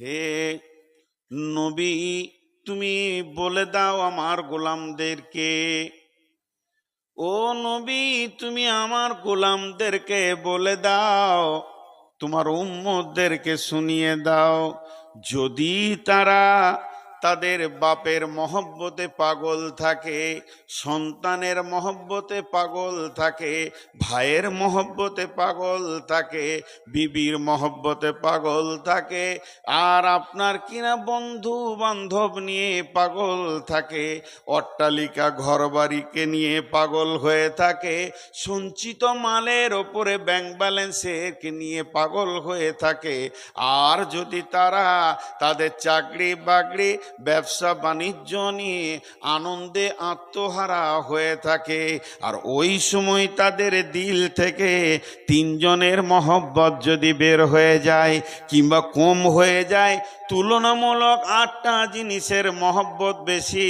হে নবী, তুমি বলে দাও আমার গোলামদেরকে। ও নবী, তুমি আমার গোলামদেরকে বলে দাও, তোমার উম্মদেরকে শুনিয়ে দাও। যদি তারা তাদের বাপের মহব্বতে পাগল থাকে, সন্তানের মহব্বতে পাগল থাকে, ভাইয়ের মহব্বতে পাগল থাকে, বিবির মহব্বতে পাগল থাকে, আর আপনার কিনা বন্ধু বান্ধব নিয়ে পাগল থাকে, অট্টালিকা ঘরবাড়িকে নিয়ে পাগল হয়ে থাকে, সঞ্চিত মালের ওপরে ব্যাংক ব্যালেন্সের নিয়ে পাগল হয়ে থাকে, আর যদি তারা তাদের চাকরি বাকরি ব্যবসা বাণিজ্য নিয়ে আনন্দে আত্মহারা হয়ে থাকে। আর ওই সময় তাদের দিল থেকে তিনজনের মহব্বত যদি বের হয়ে যায় কিংবা কম হয়ে যায় তুলনামূলক আটটা জিনিসের মহব্বত বেশি,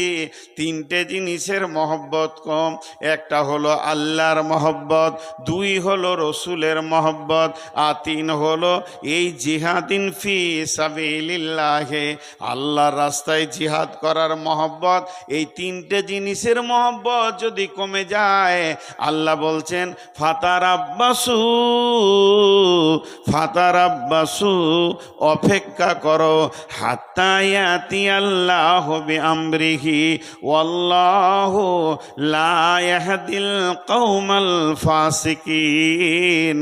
তিনটে জিনিসের মহব্বত কম। একটা হলো আল্লাহর মহব্বত, দুই হলো রসুলের মহব্বত, আর তিন হলো এই জিহাদিন ফি সাবিলিল্লাহে, আল্লাহর রাস্তায় জিহাদ করার মহব্বত। এই তিনটে জিনিসের মহব্বত যদি কমে যায়, আল্লাহ বলছেন ফাতার আব্বাসু ফাতার আব্বাসু অপেক্ষা করো হাত্তায়াতি আল্লাহ হবে আমরিহি ওয়াল্লাহ লা ইয়াহদিল কওমাল ফাসিকিন।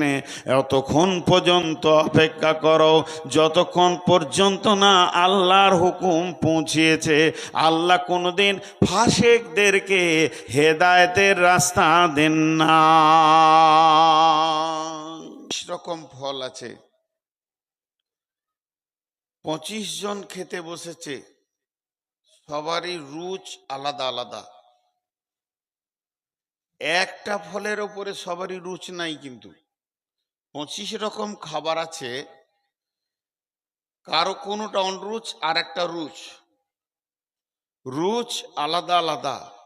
এতক্ষণ পর্যন্ত অপেক্ষা করো, যতক্ষণ পর্যন্ত না আল্লাহর হুকুম পৌঁছিয়েছে, আল্লাহ কোনোদিন ফাসেকদেরকে হেদায়েতের রাস্তা দেন না। রকম ফল আছে। পঁচিশ জন খেতে বসেছে। সবারই রুচ আলাদা আলাদা। একটা ফলের ওপরে সবারই রুচ নাই কিন্তু। পঁচিশ রকম খাবার আছে। কারও কোনোটা অনরুচ আর একটা রুচ। রুচ আলাদা আলাদা।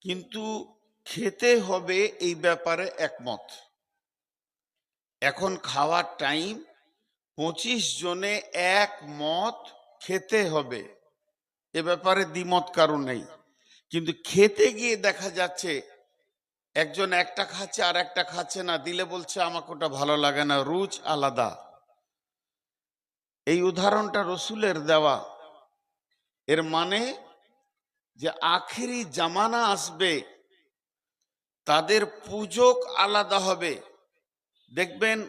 কিন্তু খেতে হবে এই ব্যাপারে একমত। এখন খাওয়ার টাইম পঁচিশ জনে এক মত খেতে হবে। এ ব্যাপারে দ্বিমত কারও নেই। কিন্তু খেতে গিয়ে দেখা যাচ্ছে, একজন একটা খাচ্ছে আর একটা খাচ্ছে না, দিলে বলছে, আমাকে ওটা ভালো লাগে না, রুচ আলাদা। এই উদাহরণটা রসুলের দেওয়া। এর মানে যে আখেরি জামানা আসবে, তাদের পূজক আলাদা হবে। দেখবেন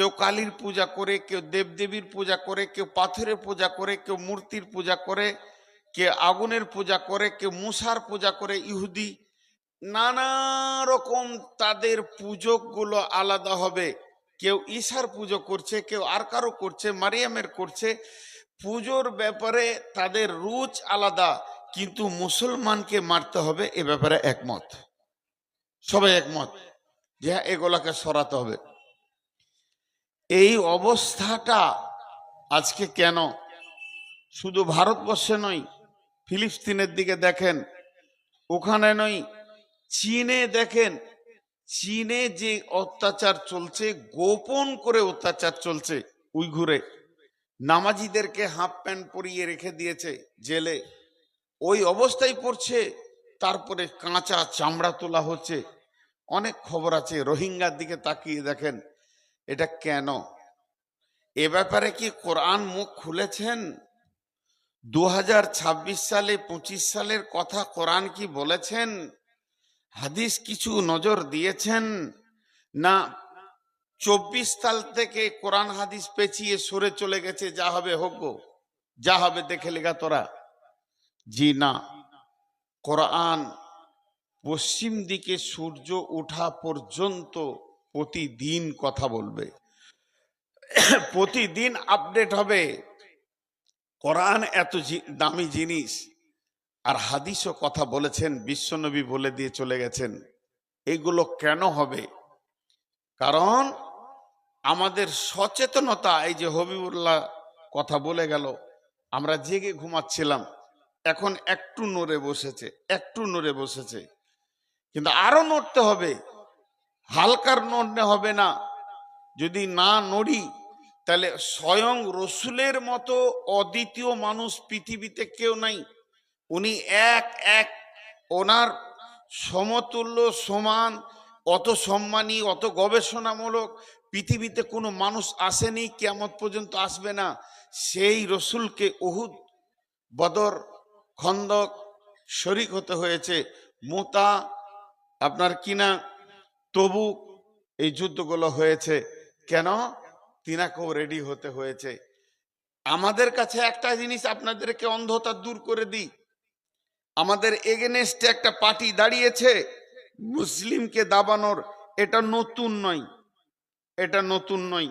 কেউ কালীর পূজা করে, কেউ দেবদেবীর পূজা করে, কেউ পাথরের পূজা করে, কেউ মূর্তির পূজা করে, কেউ আগুনের পূজা করে, কেউ মুসার পূজা করে, ইহুদি। নানা রকম তাদের পূজকগুলো আলাদা হবে। কেউ ঈশার পুজো করছে, কেউ আর কারও করছে, মারিয়ামের করছে। পুজোর ব্যাপারে তাদের রুচ আলাদা, কিন্তু মুসলমানকে মারতে হবে এ ব্যাপারে একমত। সবাই একমত যে হ্যাঁ এগুলাকে সরাতে হবে। এই অবস্থাটা আজকে কেন? শুধু ভারতবর্ষে নয়, ফিলিস্তিনের দিকে দেখেন, ওখানে নয়, চীনে দেখেন, চীনে যে অত্যাচার চলছে, গোপন করে অত্যাচার চলছে উইঘুরে। নামাজিদেরকে হাফ প্যান্ট পরিয়ে রেখে দিয়েছে জেলে। ওই অবস্থায় পড়ছে, তারপরে কাঁচা চামড়া তোলা হচ্ছে। অনেক খবর আছে, রোহিঙ্গার দিকে তাকিয়ে দেখেন এটা কেন? এ ব্যাপারে কি কোরআন মুখ খুলেছেন? দু হাজার ছাব্বিশ সালে, পঁচিশ সালের কথা কোরআন কি বলেছেন? হাদিস কিছু নজর দিয়েছেন? না, চব্বিশ সাল থেকে কোরআন হাদিস পেঁচিয়ে সরে চলে গেছে, যা হবে হোক যা হবে দেখে লেগা তোরা। জি না। কোরআন পশ্চিম দিকে সূর্য ওঠা পর্যন্ত প্রতিদিন কথা বলবে। প্রতিদিন আপডেট হবে। কোরআন এত দামি জিনিস। আর হাদিসও কথা বলেছেন, বিশ্বনবী বলে দিয়ে চলে গেছেন। এগুলো কেন হবে? কারণ আমাদের সচেতনতা, এই যে হবিবুল্লাহ কথা বলে গেল, আমরা জেগে ঘুমাচ্ছিলাম। এখন একটু নড়ে বসেছে, একটু নড়ে বসেছে। কিন্তু আরও নড়তে হবে। হালকার নড়লে হবে না। যদি না নড়ি, তাহলে স্বয়ং রসুলের মতো অদ্বিতীয় মানুষ পৃথিবীতে কেউ নাই। উনি এক এক, ওনার সমতুল্য, সমান, অত সম্মানী, অত গবেষণামূলক পৃথিবীতে কোনো মানুষ আসেনি কেমন পর্যন্ত আসবে না। সেই রসুলকে উহুদ, বদর, খন্দক শরিক হতে হয়েছে। মোতা, আপনার কিনা তবু এই যুদ্ধগুলো হয়েছে। কেন? তিনাকেও রেডি হতে হয়েছে। আমাদের কাছে একটা জিনিস আপনাদেরকে অন্ধতা দূর করে দিই। আমাদের এগেনেস্টে একটা পার্টি দাঁড়িয়েছে, মুসলিমকে দাবানোর। এটা নতুন নয়। এটা নতুন নয়।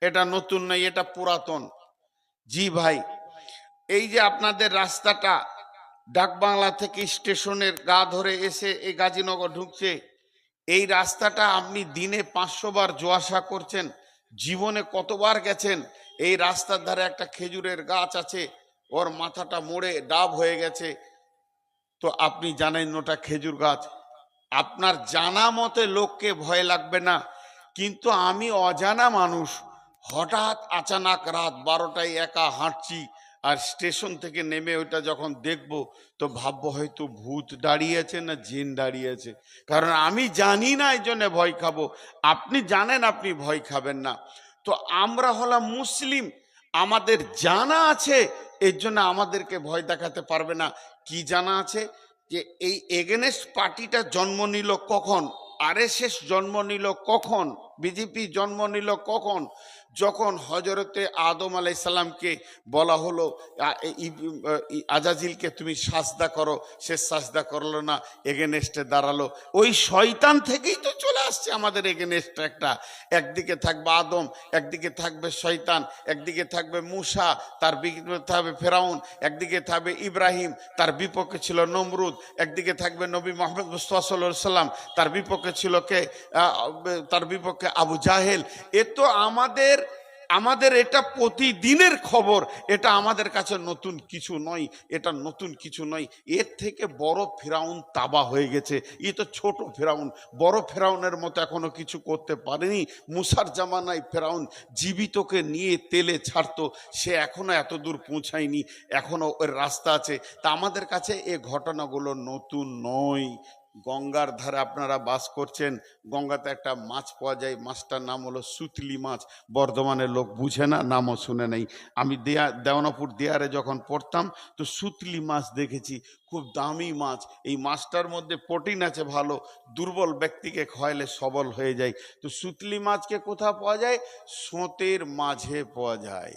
এটা নতুন নয়, এটা পুরাতন। জি ভাই, এই যে আপনাদের রাস্তাটা, ডাকবাংলা থেকে স্টেশনের গা ধরে এসে এই গাজীনগর ঢুকছে এই রাস্তাটা আপনি দিনে পাঁচশো বার জোয়াশা করছেন, জীবনে কতবার গেছেন, এই রাস্তার ধারে একটা খেজুরের গাছ আছে, ওর মাথাটা মোড়ে ডাব হয়ে গেছে। তো আপনি জানেন ওটা খেজুর গাছ। আপনার জানা মতে লোককে ভয় লাগবে না, কিন্তু আমি অজানা মানুষ, হঠাৎ আচানাক রাত বারোটায় একা হাঁটছি আর স্টেশন থেকে নেমে ওটা যখন দেখব, তো ভাববো হয়তো ভূত দাঁড়িয়েছে না জিন দাঁড়িয়েছে কারণ আমি জানি না এই জন্য ভয় খাব। আপনি জানেন আপনি ভয় খাবেন না। তো আমরা হলাম মুসলিম। আমাদের জানা আছে, এর জন্য আমাদেরকে ভয় দেখাতে পারবে না। কি জানা আছে? যে এই এগেনেস্ট পার্টিটা জন্ম নিল কখন? আরএসএস জন্ম নিল কখন? বিজেপি জন্ম নিল কখন? যখন হজরতে আদম আলাইসাল্লামকে বলা হলো আজাজিলকে তুমি সাজদা করো সে সাজদা করল না, এগেনেস্টে দাঁড়াল। ওই শয়তান থেকেই তো চলে আসছে আমাদের এগেনেস্ট একটা। একদিকে থাকবে আদম, একদিকে থাকবে শয়তান, একদিকে থাকবে মুসা, তার থাকবে ফেরাউন, একদিকে থাকবে ইব্রাহিম, তার বিপক্ষে ছিল নমরুদ, একদিকে থাকবে নবী মোহাম্মদ মুস্তফা তার বিপক্ষে ছিল কে? তার বিপক্ষে আবু জাহেল। এ তো আমাদের আমাদের এটা প্রতিদিনের খবর, এটা আমাদের কাছে নতুন কিছু নয়, এটা নতুন কিছু নয়। এর থেকে বড় ফেরাউন তাবা হয়ে গেছে। এ তো ছোট ফেরাউন। বড় ফেরাউনের মতো এখনও কিছু করতে পারেনি। মুসার জামানায় ফেরাউন জীবিতকে নিয়ে তেলে ছাড়তো। সে এখনও এত দূর পৌঁছায়নি। এখনও ওর রাস্তা আছে। তা আমাদের কাছে এ ঘটনাগুলো নতুন নয়। গঙ্গার ধারে আপনারা বাস করছেন, গঙ্গাতে একটা মাছ পাওয়া যায়, মাছটার নাম হলো সুতলি মাছ। বর্ধমানের লোক বুঝে না, নামও শুনে নেই। আমি দেয়া, দেওয়ানাপুর দেয়ারে যখন পড়তাম, তো সুতলি মাছ দেখেছি, খুব দামি মাছ। এই মাছটার মধ্যে প্রোটিন আছে ভালো, দুর্বল ব্যক্তিকে খাওয়াইলে সবল হয়ে যায়। তো সুতলি মাছকে কোথাও পাওয়া যায়? সোঁতের মাঝে পাওয়া যায়।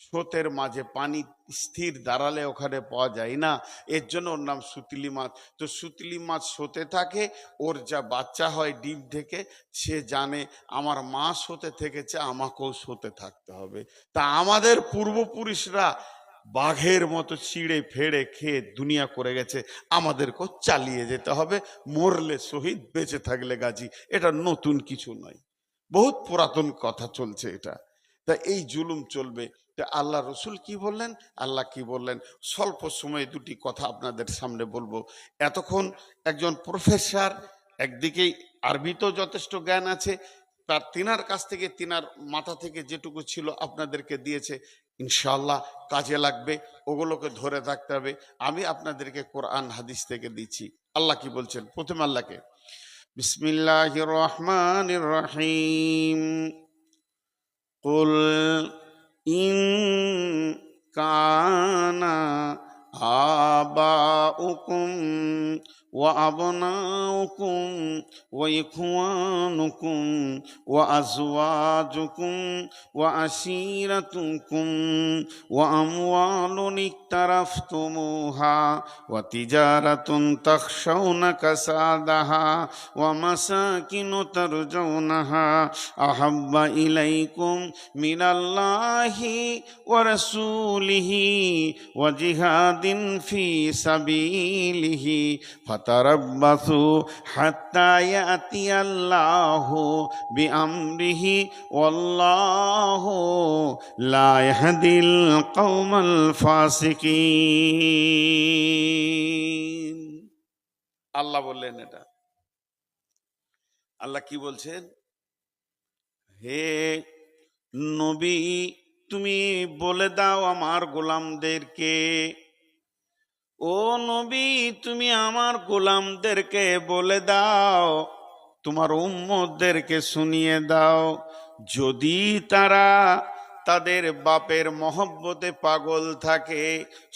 স্রোতের মাঝে পানি স্থির দাঁড়ালে ওখানে পাওয়া যায় না। এর জন্য ওর নাম সুতলি মাছ। তো সুতলি মাছ সোতে থাকে, ওর যা বাচ্চা হয় ডিম থেকে, সে জানে আমার মা সোতে থেকেছে, আমাকেও সোতে থাকতে হবে। তা আমাদের পূর্বপুরুষরা বাঘের মতো চিড়ে ফেড়ে খেয়ে দুনিয়া করে গেছে, আমাদেরকেও চালিয়ে যেতে হবে। মরলে শহীদ, বেঁচে থাকলে গাজী। এটা নতুন কিছু নয়। বহুত পুরাতন কথা চলছে এটা। তা এই জুলুম চলবে। তা আল্লাহ রসুল কি বললেন? আল্লাহ কি বললেন? স্বল্প সময়ে দুটি কথা আপনাদের সামনে বলব। এতক্ষণ একজন প্রফেসর একদিকেই আরবিতেও যথেষ্ট জ্ঞান আছে, তার তিনার কাছ থেকে, তিনার মাথা থেকে যেটুকু ছিল আপনাদেরকে দিয়েছে ইনশাল্লাহ কাজে লাগবে, ওগুলোকে ধরে থাকতে হবে। আমি আপনাদেরকে কোরআন, হাদিস থেকে দিচ্ছি। আল্লাহ কি বলছেন? প্রথম আল্লাহকে বিসমিল্লাহ রহমান রহিম। قل إن كان آباؤكم وأبناؤكم وإخوانكم وأزواجكم وعشيرتكم وأموال اقترفتموها وتجارة تخشون كسادها ومساكن ترجونها أحب إليكم من الله ورسوله وجهاد في سبيله فتربصوا حتى يأتي الله بأمره والله لا يهدي القوم الفاسقين আল্লাহ বললেন এটা আল্লাহ কি বলছেন হে নবী তুমি বলে দাও আমার গোলামদেরকে ও নবী তুমি আমার গোলামদেরকে বলে দাও তোমার উম্মদেরকে শুনিয়ে দাও। যদি তারা তাদের বাপের মহব্বতে পাগল থাকে,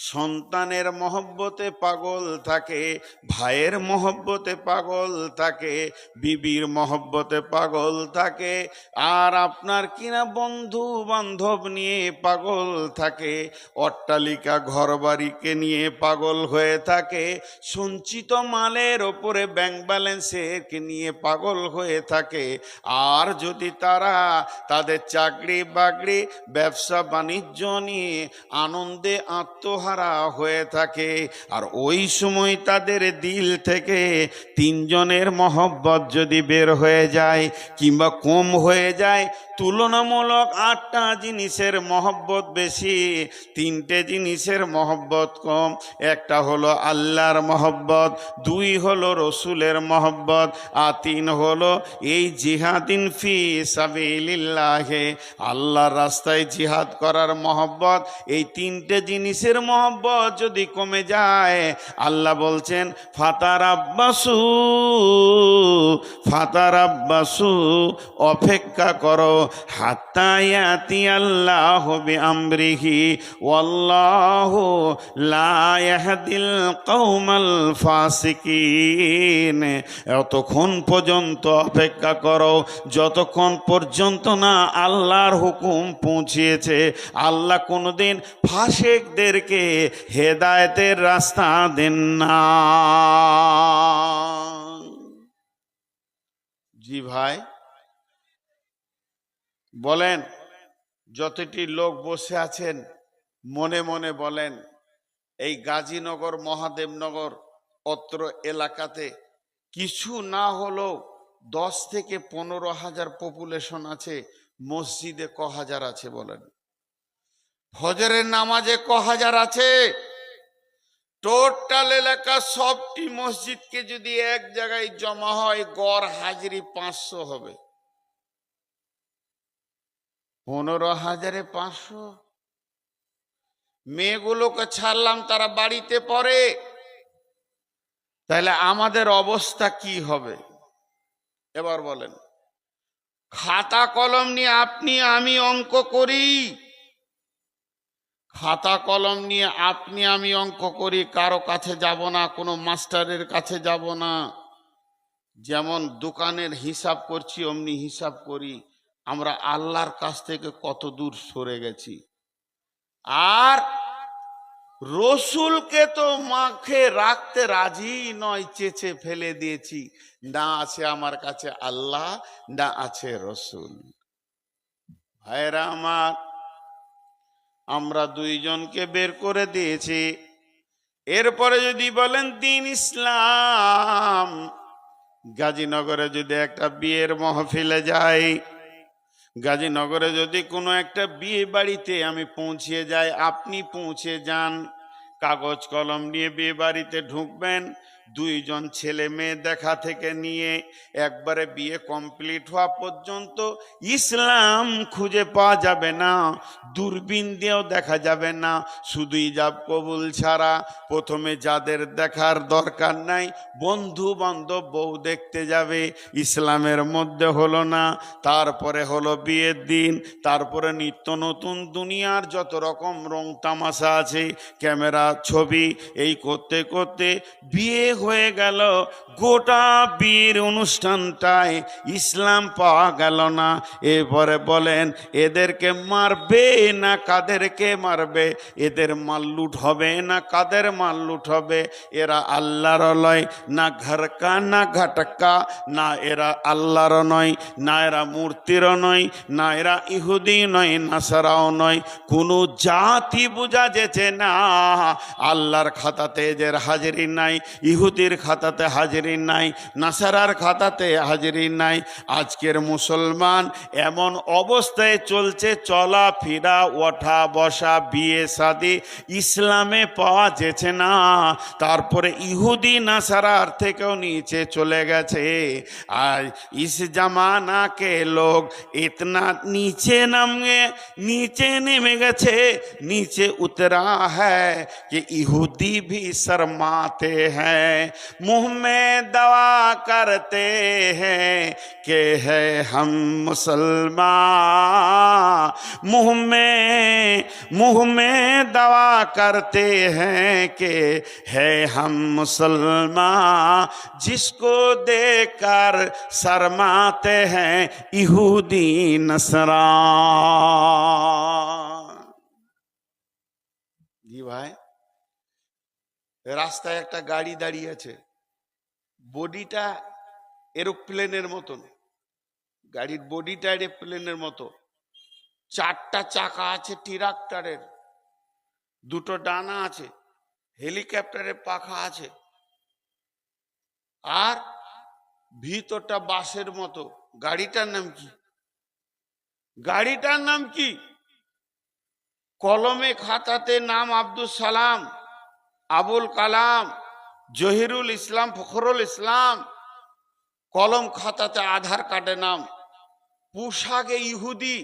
সন্তানের মহব্বতে পাগল থাকে, ভাইয়ের মহব্বতে পাগল থাকে, বিবির মহব্বতে পাগল থাকে। আর আপনার কিনা বন্ধু বান্ধব নিয়ে পাগল থাকে, অট্টালিকা ঘরবাড়িকে নিয়ে পাগল হয়ে থাকে, সঞ্চিত মালের ওপরে ব্যাংক ব্যালেন্সেরকে নিয়ে পাগল হয়ে থাকে। আর যদি তারা তাদের চাকরি বাকরি ব্যবসা বাণিজ্য নিয়ে আনন্দে আত্মহারা হয়ে থাকে। আর ওই সময় তাদের দিল থেকে তিনজনের মহব্বত যদি বের হয়ে যায় কিংবা কম হয়ে যায় তুলনামূলক আটটা জিনিসের মহব্বত বেশি, তিনটে জিনিসের মহব্বত কম। একটা হলো আল্লাহর মহব্বত, দুই হলো রসুলের মহব্বত, আর তিন হলো এই জিহাদিন ফি সাবিলিল্লাহে, আল্লাহর রাস্তায় জিহাদ করার মহব্বত। এই তিনটে জিনিসের মহব্বত যদি কমে যায়, আল্লাহ বলছেন ফাতার আব্বাসু ফাতার আব্বাসু অপেক্ষা করো হাত্তায়াতি আল্লাহ হবে আমরিহি ওয়াল্লাহ লা ইয়াহদিল কওমাল ফাসিকিন। এতক্ষণ পর্যন্ত অপেক্ষা করো, যতক্ষণ পর্যন্ত না আল্লাহর হুকুম পৌঁছিয়েছে, আল্লাহ কোনোদিন ফাসেকদেরকে হেদায়েতের রাস্তা দেন না। জি ভাই বলেন, যতটি লোক বসে আছেন, মনে মনে বলেন, এই গাজীনগর, মহাদেবনগর অত্র এলাকাতে কিছু না হলেও দশ থেকে পনেরো হাজার পপুলেশন আছে, মসজিদে ক হাজার আছে বলেন। ফজরের নামাজে ক হাজার আছে। টোটাল এলাকা সবটি মসজিদকে যদি এক জায়গায় জমা হয়, গড় হাজিরি পাঁচশো হবে। পনেরো হাজারে পাঁচশো। মেয়েগুলোকে ছাড়লাম, তারা বাড়িতে পড়ে। তাহলে আমাদের অবস্থা কি হবে? এবার বলেন, খাতা কলম নিয়ে আপনি, আমি অঙ্ক করি। খাতা কলম নিয়ে আপনি, আমি অঙ্ক করি, কারও কাছে যাব না, কোনো মাস্টারের কাছে যাব না। যেমন দোকানের হিসাব করছি, অমনি হিসাব করি। আমরা আল্লাহর কাছ থেকে কত দূর সরে গেছি। আর রসুলকে তো মাখে রাখতে রাজি নয়, চেচে ফেলে দিয়েছি। না আছে আমার কাছে আল্লাহ, না আছে রসুল। ভাইরা আমার, আমরা দুইজনকে বের করে দিয়েছি। এরপরে যদি বলেন দিন ইসলাম, গাজীনগরে যদি একটা বিয়ের মহফিলে যাই গাজীনগরে যদি কোনো একটা বিয়ে বাড়িতে আমি পৌঁছিয়ে যাই, আপনি পৌঁছে যান। কাগজ কলম নিয়ে বিয়ে বাড়িতে ঢুকবেন। দুইজন ছেলে মেয়ে দেখা থেকে নিয়ে একবারে বিয়ে কমপ্লিট হওয়া পর্যন্ত ইসলাম খুঁজে পাওয়া যাবে না, দূরবীন দিয়েও দেখা যাবে না। শুধু ইজাব কবুল ছাড়া প্রথমে যাদের দেখার দরকার নাই, বন্ধু বান্ধব বউ দেখতে যাবে। ইসলামের মধ্যে হলো না, তারপরে হলো বিয়ের দিন, তারপরে নিত্য নতুন দুনিয়ার যত রকম রং তামাশা আছে, ক্যামেরা, ছবি, এই করতে করতে বিয়ে হয়ে গেল। গোটা বিয়ের অনুষ্ঠানটায় ইসলাম পাওয়া গেল না। এরপরে বলেন, এদেরকে মারবে না কাদেরকে মারবে? এদের মাল লুট হবে না কাদের মাল লুট হবে? এরা আল্লাহর লয়, না ঘরকা, না ঘাটকা, না এরা আল্লাহর নয়, না এরা মূর্তিরও নয়, না এরা ইহুদি নয়, নাসারাও নয়। কোনো জাতি বোঝা যেছে না। আল্লাহর খাতাতে এদের হাজিরি নাই। ইহু ইহুদির খাতাতে হাজিরি নাই নাসারার খাতাতে হাজিরি নাই আজকের মুসলমান এমন অবস্থায় চলছে চলা ফিরা ওঠা বসা বিয়ে শাদি ইসলামে পাওয়া যেছে না তারপরে ইহুদি নাসারার থেকেও নিচে চলে গেছে আর ইস জামানা কে লোক ইতনা নিচে নামে নিচে নেমে গেছে নিচে उतरा है कि यहूदी भी शर्माते हैं मुँह में दवा करते हैं के है हम मुसलमान। मुँह में मुँह में दवा करते हैं के है हम मुसलमान। जिसको देखकर शरमाते हैं यहूदी नसरा जी भाई। রাস্তায় একটা গাড়ি দাঁড়িয়ে আছে। বডিটা এরোপ্লেনের মতন। গাড়ির বডিটা এরোপ্লেনের মতো। চারটা চাকা আছে ট্রাক্টরের। দুটো ডানা আছে। হেলিকপ্টারের পাখা আছে। আর ভিতরটা বাসের মতো। গাড়িটার নাম কি? গাড়িটার নাম কি? কলমে খাতাতে নাম আব্দুল সালাম। আবুল কালাম, জহিরুল ইসলাম, ফখরুল ইসলাম, কলম খাতাতে আধার কার্ডে নাম, পোশাকে ইহুদি,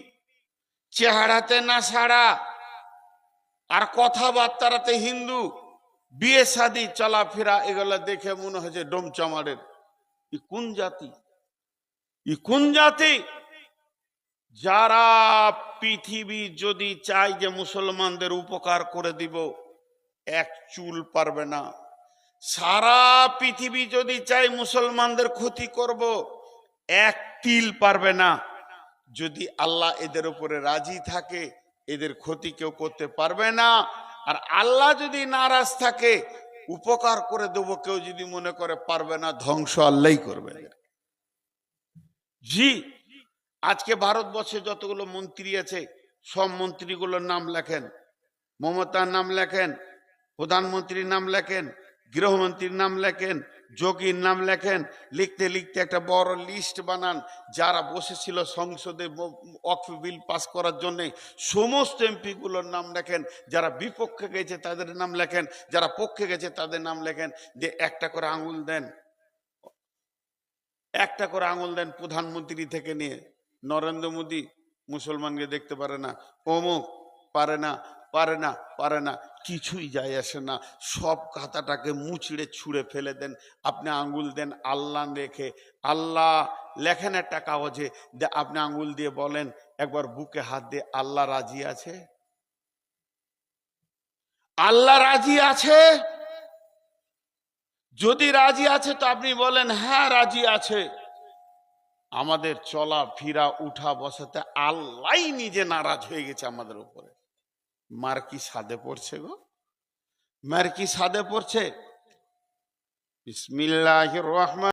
চেহারাতে না সারা আর কথাবার্তারাতে হিন্দু, বিয়ে শাদি, চলাফেরা, এগুলো দেখে মনে হয়েছে ডোমচামারের। ই কোন জাতি? ই কোন জাতি? যারা পৃথিবী যদি চাই যে মুসলমানদের উপকার করে দিব এক চুল পারবে না। সারা পৃথিবী যদি চাই মুসলমানদের ক্ষতি করব, এক তিল পারবে না। যদি আল্লাহ এদের উপরে রাজি থাকে, এদের ক্ষতি কেউ করতে পারবে না। আর আল্লাহ যদি নারাজ থাকে, উপকার করে দেবো, কেউ যদি মনে করে পারবে না, ধ্বংস আল্লাহই করবে। জি, আজকে ভারতবর্ষে যতগুলো মন্ত্রী আছে, সব মন্ত্রীগুলোর নাম লেখেন। মমতার নাম লেখেন প্রধানমন্ত্রীর নাম লেখেন, গৃহমন্ত্রীর নাম লেখেন, যোগীর নাম লেখেন, লিখতে লিখতে একটা বড় লিস্ট বানান, যারা বসেছিল সংসদে অক্ষ বিল পাস করার জন্যে, সমস্ত এমপিগুলোর নাম লেখেন, যারা বিপক্ষে গেছে তাদের নাম লেখেন, যারা পক্ষে গেছে তাদের নাম লেখেন, যে একটা করে আঙুল দেন, একটা করে আঙুল দেন প্রধানমন্ত্রী থেকে নিয়ে। নরেন্দ্র মোদী মুসলমানকে দেখতে পারে না, অমুক পারে না পারে না পারে না, কিছুই যায় আসে না। সব খাতাটাকে মুচড়ে ছুঁড়ে ফেলে দেন, আপনি আঙ্গুল দেন আল্লাহ রেখে। আল্লাহ লেখেন একটা কাগজে আপনি আঙ্গুল দিয়ে বলেন, একবার বুকে হাত দিয়ে, আল্লাহ রাজি আছে? আল্লাহ রাজি আছে? যদি রাজি আছে, তো আপনি বলেন হ্যাঁ রাজি আছে। আমাদের চলা, ফিরা, উঠা, বসাতে আল্লাহ নিজে নারাজ হয়ে গেছে আমাদের উপরে। মার কি সাদে পড়ছে গো? মার কি সাদে পড়ছে? বিসমিল্লাহ রহমান